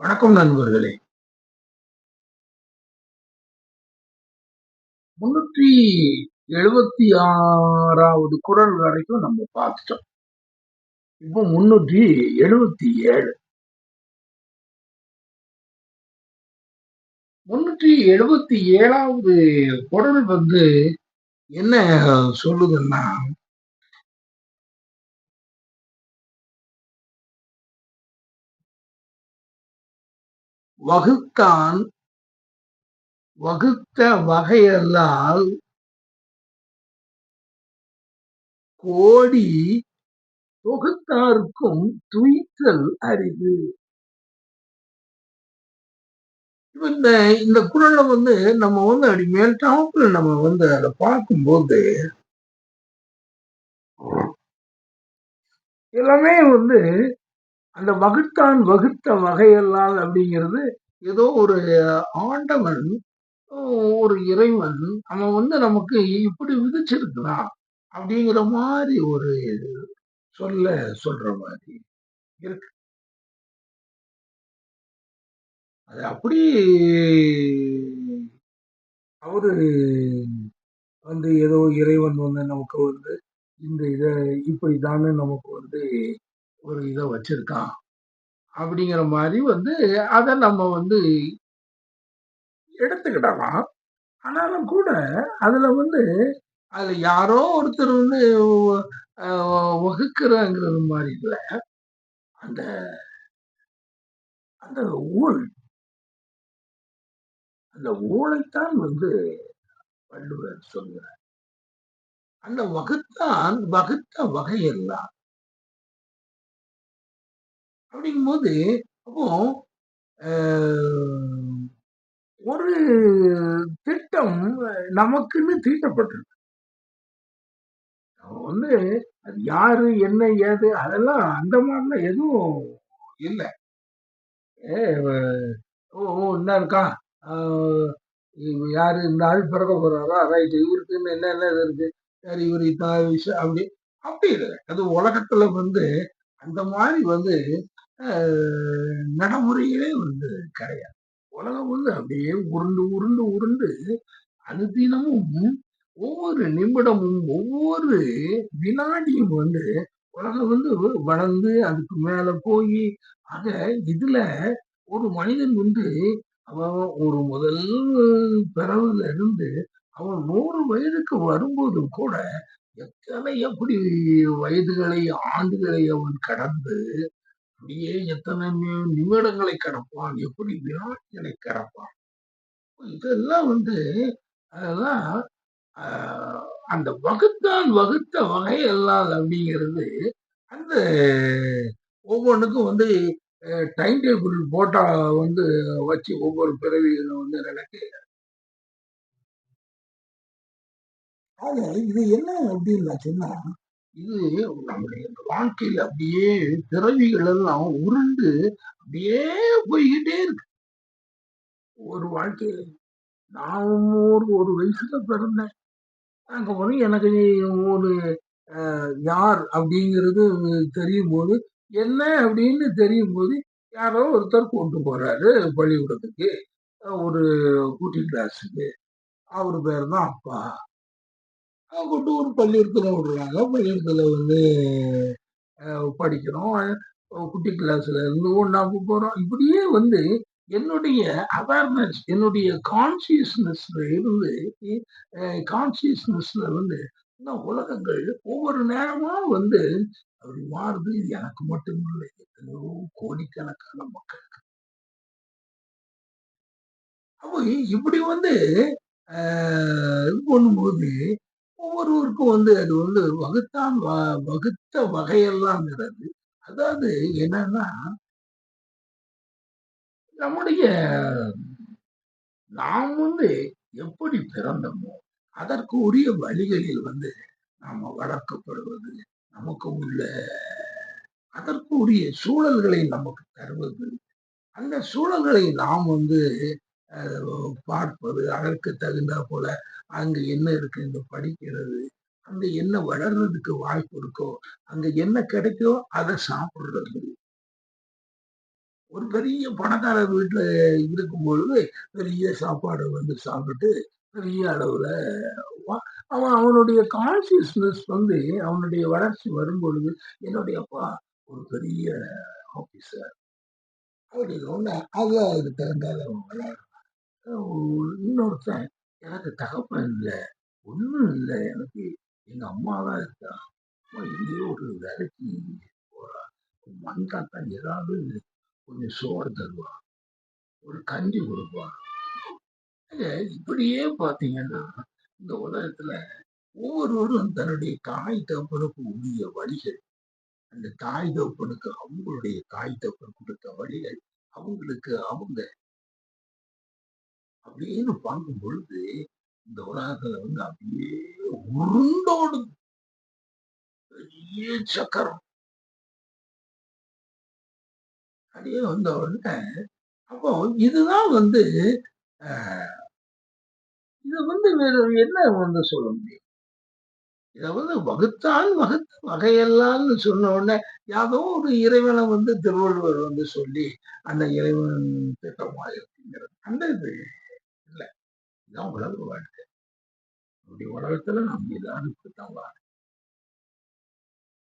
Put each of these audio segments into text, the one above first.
வணக்கம் நண்பர்களே. முன்னூற்றி எழுபத்தி ஆறாவது குரல் வரைக்கும் நம்ம பார்த்துட்டோம். இப்போ முன்னூற்றி எழுபத்தி ஏழு. முன்னூற்றி எழுபத்தி ஏழாவது குரல் வந்து என்ன சொல்லுதுன்னா வகுத்தான் வகுத்த வகையல்லால் கோடி தொகுத்தார்க்கும் துய்த்தல் அரிது. இந்த இந்த குரலை வந்து நம்ம வந்து அப்படி மேல் டாப்ல நம்ம வந்து அதை பார்க்கும்போது எல்லாமே வந்து அந்த வகுத்தான் வகுத்த வகையல்லால் அப்படிங்கிறது ஏதோ ஒரு ஆண்டவன் ஒரு இறைவன் அவன் வந்து நமக்கு இப்படி விதிச்சிருக்கிறான் அப்படிங்கிற மாதிரி ஒரு சொல்ல சொல்ற மாதிரி இருக்கு. அது அப்படி அவரு வந்து ஏதோ இறைவன் வந்து நமக்கு வந்து இந்த இதை இப்படி தானே நமக்கு வந்து ஒரு இதை வச்சிருக்கான். அப்படிங்கிற மாதிரி வந்து அதை நம்ம வந்து எடுத்துக்கிடலாம். ஆனாலும் கூட அதுல வந்து அதுல யாரோ ஒருத்தர் வந்து வகுக்கிறாங்கிறது மாதிரி இல்லை. அந்த அந்த ஊழ். அந்த ஊழைத்தான் வந்து வள்ளுவர் சொல்கிறார் அந்த வகுத்தான் வகுத்த வகையெல்லாம் அப்படிங்கும்போது அப்போ ஒரு திட்டம் நமக்குன்னு தீட்டப்பட்டிருக்கு. வந்து அது யாரு என்ன ஏது அதெல்லாம் அந்த மாதிரிலாம் எதுவும் இல்லை. ஏ ஓ என்ன இருக்கா? யாரு இந்த ஆள் பிறக்க போறாரா? ரைட்டு இவருக்குன்னு என்ன என்ன இது இருக்கு? சரி இவர் இத்தனை விஷயம் அப்படி அப்படி இல்லை. அது உலகத்துல வந்து அந்த மாதிரி வந்து நடைமுறையிலே வந்து கிடையாது. உலகம் வந்து அப்படியே உருண்டு உருண்டு உருண்டு அனுதினமும் ஒவ்வொரு நிமிடமும் ஒவ்வொரு வினாடியும் வந்து உலகம் வந்து வளர்ந்து அதுக்கு மேல போய் ஆக இதுல ஒரு மனிதன் வந்து அவன் ஒரு முதல் பிறவுல இருந்து அவன் நூறு வயதுக்கு வரும்போது கூட எத்தனை எப்படி வயதுகளை ஆண்டுகளை அவன் கடந்து அப்படியே எத்தனை நிமிடங்களை கடப்பான்? எப்படி வினாடிகளை கடப்பான்? இதெல்லாம் வந்து அதெல்லாம் அந்த வகுத்தான் வகுத்த வகை எல்லாம் அப்படிங்கிறது அந்த ஒவ்வொன்றுக்கும் வந்து டைம் டேபிள் போட்டா வந்து வச்சு ஒவ்வொரு பிறவிகளும் வந்து நடக்கு. ஆக இது என்ன அப்படின்னு சொன்னா இது நம்முடைய வாழ்க்கையில அப்படியே பிறவிகள் எல்லாம் உருண்டு அப்படியே போய்கிட்டே இருக்கு. ஒரு வாழ்க்கையில நான் ஒரு ஒரு வயசுல பிறந்தேன். அங்க போய் எனக்கு ஒரு யார் அப்படிங்கிறது தெரியும் போது என்ன அப்படின்னு தெரியும் போது யாரோ ஒருத்தர் கொண்டு போறாரு பள்ளிக்கூடத்துக்கு. ஒரு கூட்டி கிளாஸுக்கு அவர் பேர் தான் அப்பா. கொண்டு ஒரு பள்ளிக்கூடத்தில் விடுறாங்க. பள்ளிக்கூடத்தில் வந்து படிக்கிறோம். குட்டி கிளாஸ்ல இருந்து ஒன்றாப்பு போறோம். இப்படியே வந்து என்னுடைய அவேர்னஸ் என்னுடைய கான்சியஸ்னஸ்ல இருந்து கான்சியஸ்னஸ்ல வந்து இந்த உலகங்கள் ஒவ்வொரு நேரமா வந்து அப்படி மாறுது. எனக்கு மட்டும் இல்லை. எத்தனையோ கோடிக்கணக்கான மக்களுக்கு. அப்போ இப்படி வந்து இது பண்ணும்போது ஒவ்வொருவருக்கும் வந்து அது வந்து வகுத்தான் வகுத்த வகையெல்லாம்ங்கிறது அதாவது என்னன்னா நம்முடைய நாம் வந்து எப்படி பிறந்தோமோ அதற்கு உரிய வழிகளில் வந்து நாம வளர்க்கப்படுவது நமக்கு உள்ள அதற்கு உரிய சூழல்களை நமக்கு தருவது அந்த சூழல்களை நாம் வந்து பார்ப்பது அதற்கு தகுந்த போல அங்க என்ன இருக்கு இந்த படிக்கிறது அங்க என்ன வளர்றதுக்கு வாய்ப்பு இருக்கோ அங்க என்ன கிடைக்கோ அதை சாப்பிடுறது ஒரு பெரிய பணக்காரர் வீட்டுல இருக்கும் பொழுது பெரிய சாப்பாடு வந்து சாப்பிட்டு பெரிய அளவுல வா- அவன் அவனுடைய கான்சியஸ்னஸ் வந்து அவனுடைய வளர்ச்சி வரும் பொழுது என்னுடைய அப்பா ஒரு பெரிய ஆபீசர் அப்படின்னு ஒண்ணு அதுக்கு தகுந்தாத அவன் வளர்றான். இன்னொருத்தன் எனக்கு தகப்பன் இல்லை. ஒண்ணும் இல்லை. எனக்கு எங்க அம்மா தான் இருக்கா? அம்மா எங்கேயோ ஒரு வேலைக்கு போறா. வந்தா தான் ஏதாவது கொஞ்சம் சோறு தருவா. ஒரு கஞ்சி கொடுப்பா. இப்படியே பார்த்தீங்கன்னா இந்த உலகத்துல ஒவ்வொருவரும் தன்னுடைய தாய் தகப்பனுக்கு உரிய வழிகள். அந்த தாய் தகப்பனுக்கு அவங்களுடைய தாய் தகப்பன் கொடுத்த வழிகள் அவங்களுக்கு அவங்க அப்படின்னு பார்க்கும் பொழுது இந்த உலகத்துல வந்து அப்படியே உருண்டோடும் பெரிய சக்கரம். அப்படியே வந்த உடனே அப்போ இதுதான் வந்து அஹ், இதை வந்து வேற என்ன வந்து சொல்ல முடியும்? இதை வந்து வகுத்தான் வகுத்து வகையெல்லாம்னு சொன்ன உடனே யாதோ ஒரு இறைவனை வந்து திருவள்ளுவர் வந்து சொல்லி அந்த இறைவன் திட்டமா இருக்குங்கிறது அந்த இது இதுதான் உலக வாழ்க்கை. அப்படி உலகத்துல நம்ம இதான் தான்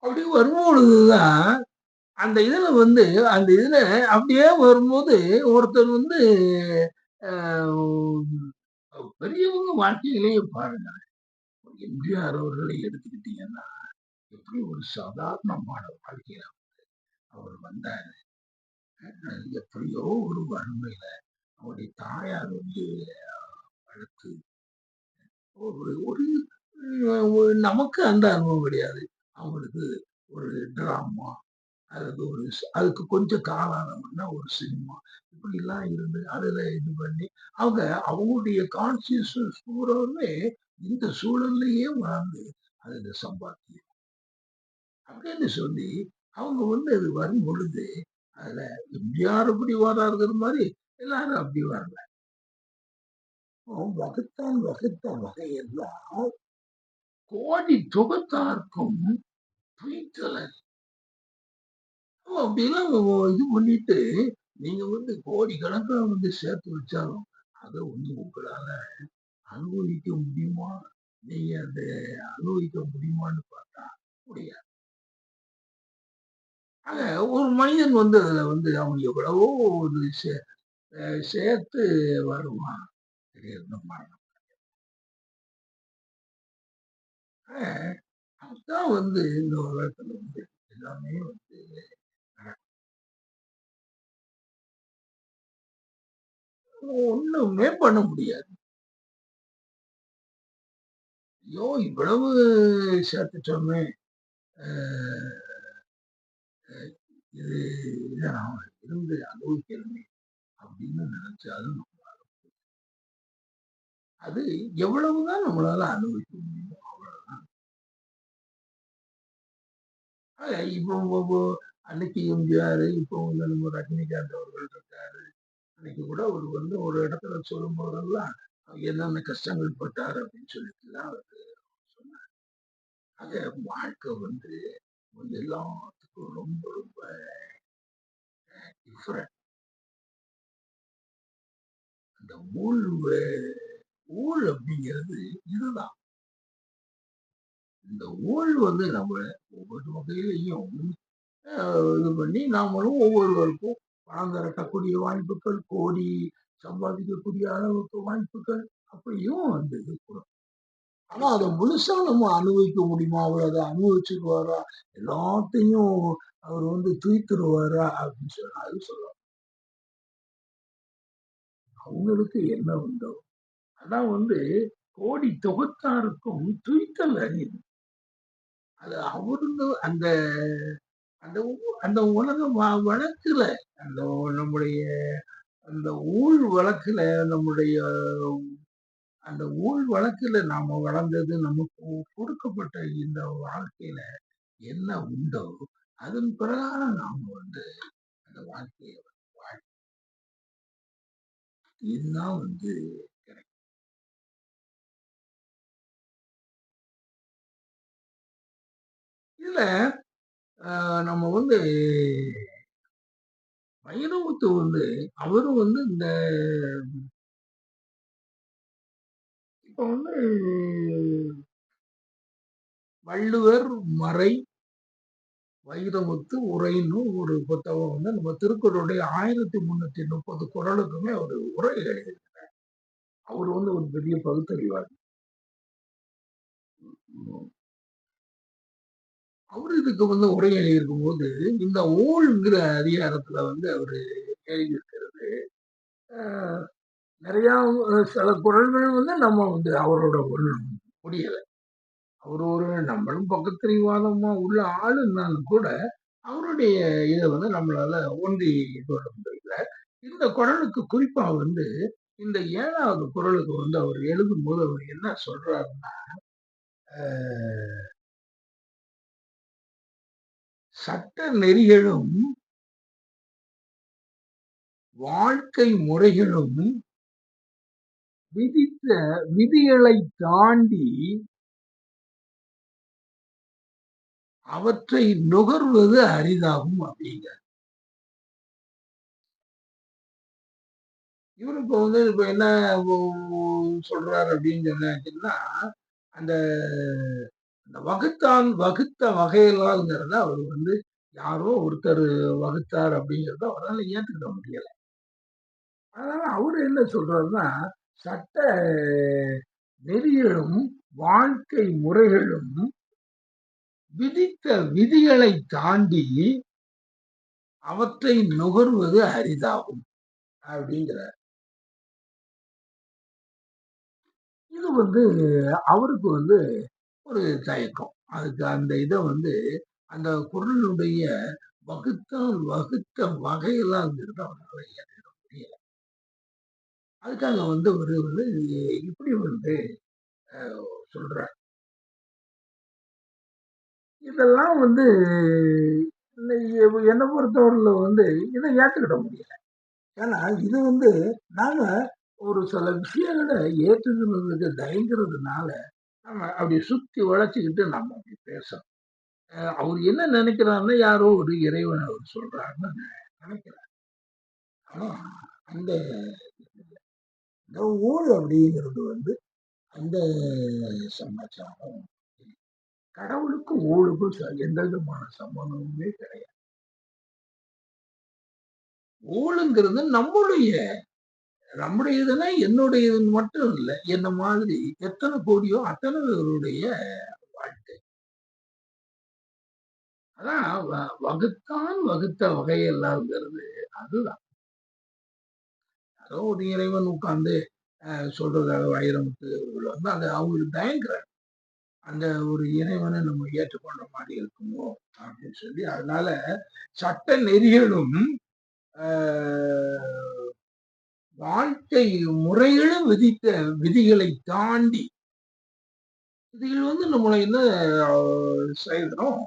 அப்படி வரும்பொழுதுதான் அந்த இதுல வந்து அந்த இதுல அப்படியே வரும்போது ஒருத்தர் வந்து பெரியவங்க வாழ்க்கையிலேயே பாருங்க. எம்ஜிஆர் அவர்களை எடுத்துக்கிட்டீங்கன்னா எப்படி ஒரு சாதாரணமான வாழ்க்கையில அவர் வந்தார். அஹ் எப்படியோ ஒரு வறுமையில அவருடைய தாயார் வந்து வளர்த்து ஒரு ஒரு நமக்கு அந்த அனுபவம் கிடையாது. அவங்களுக்கு ஒரு டிராமா அதுக்கு ஒரு அதுக்கு கொஞ்சம் காலானவங்கன்னா ஒரு சினிமா இப்படி எல்லாம் இருந்து அதுல இது பண்ணி அவங்க அவங்களுடைய கான்சியஸ்னஸ் பூராவுமே இந்த சூழல்லையே வாழ்ந்து அதில் சம்பாத்தியம். அப்படின்னு சொல்லி அவங்க வந்து அது வரும் பொழுது அதில் எம்ஜிஆர் இப்படி வராருங்கிற மாதிரி எல்லாரும் அப்படி வரல வகுத்தான் வகுத்த வகையெல்லாம் கோடி தொகுத்தார்க்கும் துய்த்தலன் அப்படிலாம் இது பண்ணிட்டு நீங்க வந்து கோடி கணக்கில் வந்து சேர்த்து வச்சாலும் அதை வந்து உங்களால அனுபவிக்க முடியுமா? நீங்க அதை அனுபவிக்க முடியுமான்னு பார்த்தா முடியாது. ஆக ஒரு மனிதன் வந்து அதுல வந்து அவன் எவ்வளவோ ஒரு சே- சேர்த்து வருவான். திடீர்னு மரணம் அதுதான் வந்து இந்த உலகத்துல வந்து எல்லாமே வந்து ஒண்ணுமே பண்ண முடியாது ஐயோ இவ்வளவு சேர்த்துட்டோமே இது இதை நாம இருந்து அனுபவிக்கணுமே அப்படின்னு நினைச்சாலும் அது எவ்வளவுதான் நம்மளால அனுபவிக்க முடியுமோ அவ்வளவுதான். இப்போ அன்னைக்கு எம்ஜிஆர் இப்போ வந்து நம்ம ரஜினிகாந்த் அவர்கள் இருக்காரு. அன்னைக்கு கூட அவர் வந்து ஒரு இடத்துல சொல்லும் போதெல்லாம் என்னென்ன கஷ்டங்கள் பட்டார்? அப்படின்னு சொல்லிட்டுலாம் அவர் சொன்னார். ஆக வாழ்க்கை வந்து வந்து எல்லாத்துக்கும் ரொம்ப ரொம்ப டிஃப்ரெண்ட் அந்த ஊழ் ஊழ் அப்படிங்கிறது இதுதான். இந்த ஊழ் வந்து நம்ம ஒவ்வொரு வகையிலையும் இது பண்ணி நாமளும் ஒவ்வொருவருக்கும் பணம் திரட்டக்கூடிய வாய்ப்புகள் கோடி சம்பாதிக்கக்கூடிய அளவுக்கு வாய்ப்புகள் அப்படியும் வந்து இது ஆனா அதை முழுசா நம்ம அனுபவிக்க முடியுமா? அவர் அதை அனுபவிச்சுக்குவாரா? எல்லாத்தையும் அவர் வந்து தூய்த்துருவாரா அப்படின்னு சொன்னா அது சொல்லலாம் அவங்களுக்கு என்ன உண்டோ? அதான் வந்து கோடி தொகுத்தாருக்கும் துய்த்தல் அறியுது அது அவருந்து அந்த அந்த அந்த உலக வழக்குல அந்த நம்முடைய அந்த ஊழ் வழக்குல நம்முடைய அந்த ஊழ் வழக்குல நாம வளர்ந்தது நமக்கு கொடுக்கப்பட்ட இந்த வாழ்க்கையில என்ன உண்டோ அதன் பிரகாரம் நாம வந்து அந்த வாழ்க்கையை வாழ் இதுதான் வந்து இதுல நம்ம வந்து வைரமுத்து வந்து அவரும் வந்து இந்த இப்ப வந்து வள்ளுவர் மறை வைரமுத்து உரைன்னு ஒரு புத்தகம் வந்து நம்ம திருக்குறளுடைய ஆயிரத்தி முன்னூத்தி முப்பது குரலுக்குமே அவர் உரை எழுதியிருக்கிறார். அவர் வந்து ஒரு பெரிய பகுத்தறிவாதி அவர் இதுக்கு வந்து உரை எழுதியிருக்கும் போது இந்த ஓல்ங்கிற அதிகாரத்துல வந்து அவர் எழுதியிருக்கிறது ஆஹ், நிறைய சில குரல்கள் வந்து நம்ம வந்து அவரோட ஒன்றும் முடியலை. அவர் ஒரு நம்மளும் பக்கத்திரிவாதமா உள்ள ஆளுனாலும் கூட அவருடைய இதை வந்து நம்மளால ஒன்றி கொள்ள முடியல. இந்த குரலுக்கு குறிப்பா வந்து இந்த ஏழாவது குரலுக்கு வந்து அவர் எழுதும்போது அவர் என்ன சொல்றாருன்னா சட்ட நெறிகளும் வாழ்க்கை முறைகளும் விதித்த விதிகளை தாண்டி அவற்றை நுகர்வது அரிதாகும் அப்படிங்க இவரு இப்ப வந்து இப்ப என்ன சொல்றாரு அப்படின்னு சொன்னாச்சுன்னா அந்த அந்த வகுத்தான் வகுத்த வகையலாங்கிறத அவர் வந்து யாரோ ஒருத்தர் வகுத்தார் அப்படிங்கிறத அவரால் ஏத்துக்கிட முடியல. அதனால அவரு என்ன சொல்றாருன்னா சட்ட நெறிகளும் வாழ்க்கை முறைகளும் விதித்த விதிகளை தாண்டி அவற்றை நுகர்வது அரிதாகும் அப்படிங்கிற இது வந்து அவருக்கு வந்து ஒரு தயக்கம். அதுக்கு அந்த இதை வந்து அந்த குரலுடைய வகுத்தால் வகுத்த வகையெல்லாம்ங்கிறது அவரால் ஏற்றுக்க முடியல. அதுக்காக வந்து ஒரு வந்து இப்படி வந்து அஹ், சொல்றார். இதெல்லாம் வந்து என்னை பொறுத்தவரையில் வந்து இதை ஏற்றுக்கிட முடியல. ஏன்னா இது வந்து நாங்கள் ஒரு சில விஷயங்களை ஏற்றுக்கிறதுக்கு தயங்குறதுனால நம்ம அப்படி சுத்தி உழைச்சிக்கிட்டு நம்ம அப்படி பேசணும். அவர் என்ன நினைக்கிறாருன்னா யாரோ ஒரு இறைவன் அவர் சொல்றாருன்னு நினைக்கிறார் ஆனா அந்த இந்த ஊழ் அப்படிங்கிறது வந்து அந்த சமாச்சாரம் கடவுளுக்கும் ஊழுக்கும் எந்த விதமான சம்பந்தமுமே கிடையாது. ஊழுங்கிறது நம்முடைய நம்முடையதுன்னா இது மட்டும் இல்லை என்ன மாதிரி எத்தனை கோடியோ அத்தனை பேருடைய வாழ்க்கை. அதான் வ- வகுத்தான் வகுத்த வகையெல்லாம்ங்கிறது அதுதான். யாரோ ஒரு இறைவன் உட்கார்ந்து அஹ், சொல்றதாக வைரமுத்து வந்து அது அவங்களுக்கு தயங்குறாங்க அந்த ஒரு இறைவனை நம்ம ஏற்றுக்கொண்ட மாதிரி இருக்குமோ அப்படின்னு சொல்லி அதனால சட்ட நெறிகளும் ஆஹ், வாழ்க்கை முறைகளும் விதித்த விதிகளை தாண்டி விதிகள் வந்து நம்மளை என்ன ஆஹ்,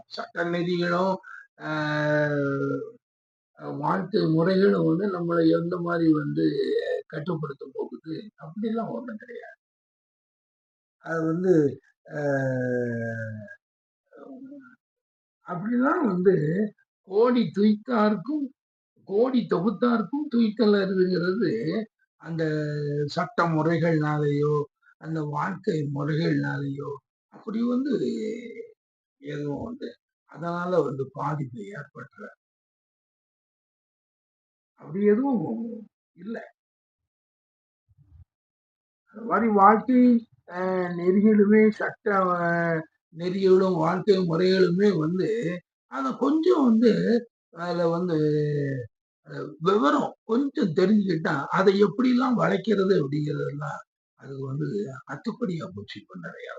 சட்ட நெறிகளும் ஆஹ், வாழ்க்கை முறைகளும் வந்து நம்மளை எந்த மாதிரி வந்து கட்டுப்படுத்த போகுது? அப்படிலாம் ஒன்றும் கிடையாது. அது வந்து ஆஹ், அப்படிலாம் வந்து கோடி துய்த்தார்க்கும் கோடி தொகுத்தார்க்கும் துய்த்தல் அருதுங்கிறது அந்த சட்ட முறைகள்னாலேயோ அந்த வாழ்க்கை முறைகள்னாலேயோ அப்படி வந்து எதுவும் வந்து அதனால வந்து பாதிப்பு ஏற்படுற அப்படி எதுவும் இல்லை. அந்த மாதிரி வாழ்க்கை நெறிகளுமே சட்ட நெறிகளும் வாழ்க்கை முறைகளுமே வந்து அதை கொஞ்சம் வந்து அதில் வந்து விவரம் கொஞ்சம் தெரிஞ்சுக்கிட்டா அதை எப்படிலாம் வளைக்கிறது அப்படிங்கிறதெல்லாம் அது வந்து அத்துப்படியா போச்சு இப்ப நிறைய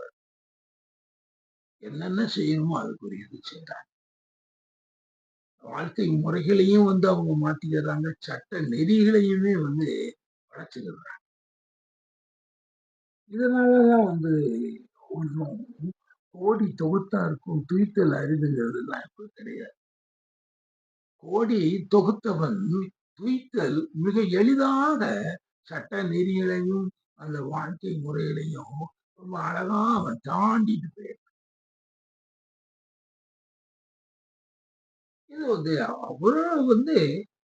என்னென்ன செய்யணுமோ அதுக்குரியது செய்யறாங்க வாழ்க்கை முறைகளையும் வந்து அவங்க மாத்திக்கிறாங்க. சட்ட நெறிகளையுமே வந்து வளைச்சுக்கிறாங்க இதனாலதான் வந்து ஒன்றும் கோடி தொகுத்தாருக்கும் துய்த்தல் அரிதுங்கிறதுலாம் இப்ப கிடையாது. கோடி தொகுத்தவன் துய்த்தல் மிக எளிதாக சட்ட நெறிகளையும் அந்த வாழ்க்கை முறைகளையும் ரொம்ப அழகா அவன் தாண்டிட்டு போயிடும் இது வந்து அவரு வந்து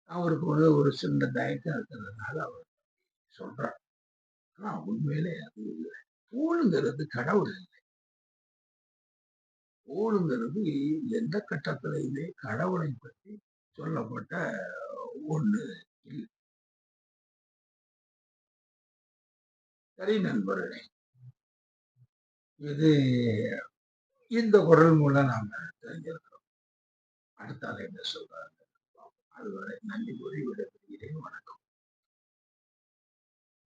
அவருக்கு வந்து ஒரு சின்ன தயக்கம் இருக்கிறதுனால அவர் சொல்றார். ஆனா உண்மையிலே அது இல்லை. பூணுங்கிறது கடவுள் இல்லை. பூணுங்கிறது எந்த கட்டத்திலையுமே கடவுளை பற்றி சொல்லப்பட்ட ஒண்ணு இல்லை சரி நண்பர்களே இது இந்த குரல் மூலம் நாம தெரிஞ்சிருக்கிறோம் அடுத்த என்ன சொல்றாங்க அதுவரை நன்றி கூறி விடைபெறுகிறேன். வணக்கம்.